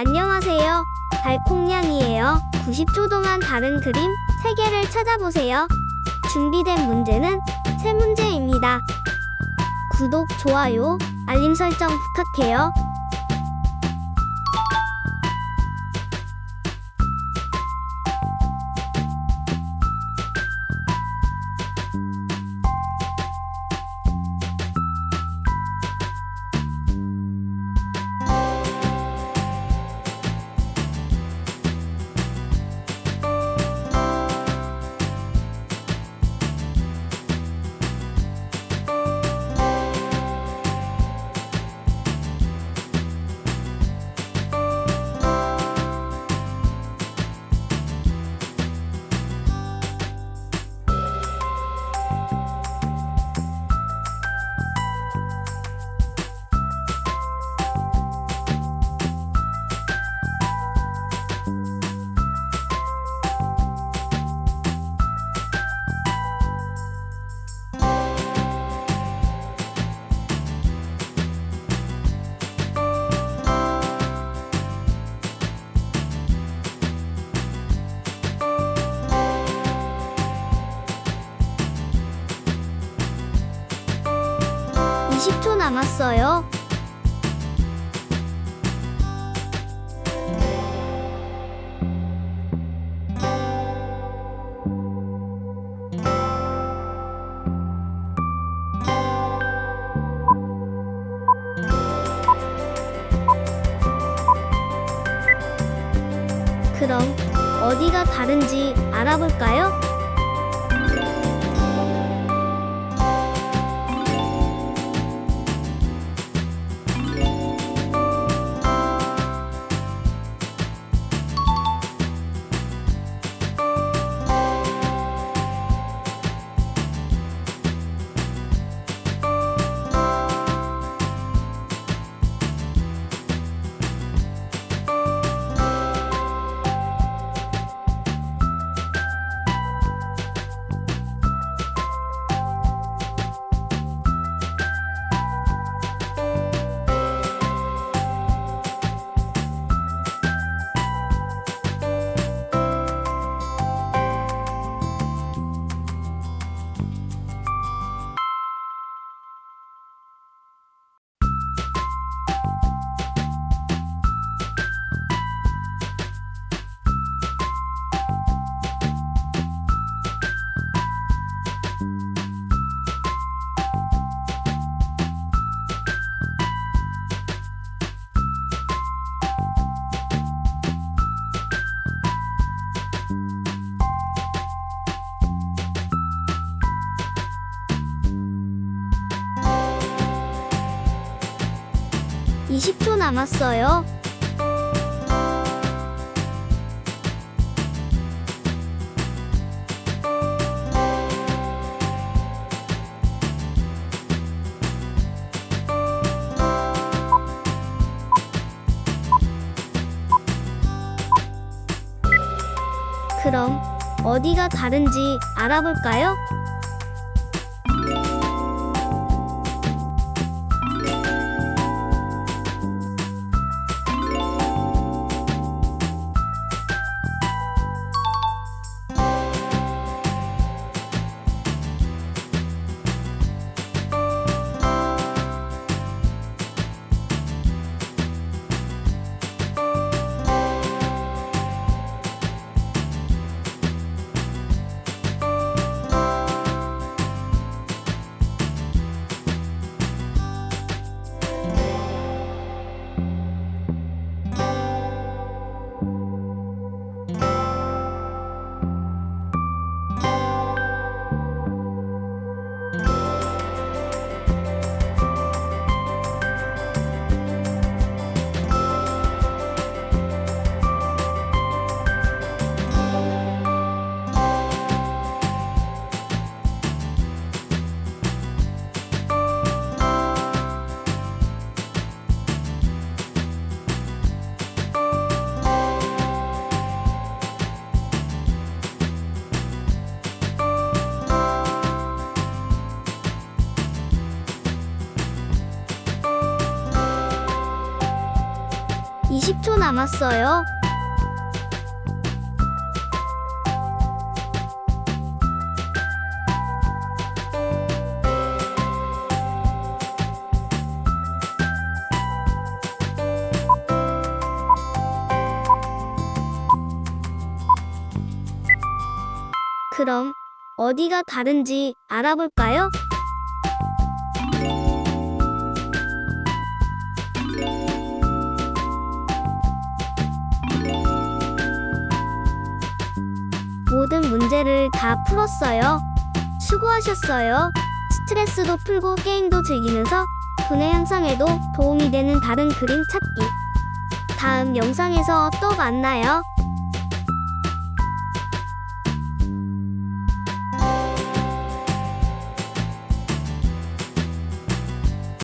안녕하세요. 달콩냥이에요. 90초 동안 다른 그림 3개를 찾아보세요. 준비된 문제는 세 문제입니다. 구독, 좋아요, 알림 설정 부탁해요. 이십 초 남았어요. 그럼 어디가 다른지 알아볼까요? 이십 초 남았어요. 그럼 어디가 다른지 알아볼까요? 남았어요. 그럼 어디가 다른지 알아볼까요? 모든 문제를 다 풀었어요. 수고하셨어요. 스트레스도 풀고 게임도 즐기면서 두뇌 향상에도 도움이 되는 다른 그림 찾기. 다음 영상에서 또 만나요.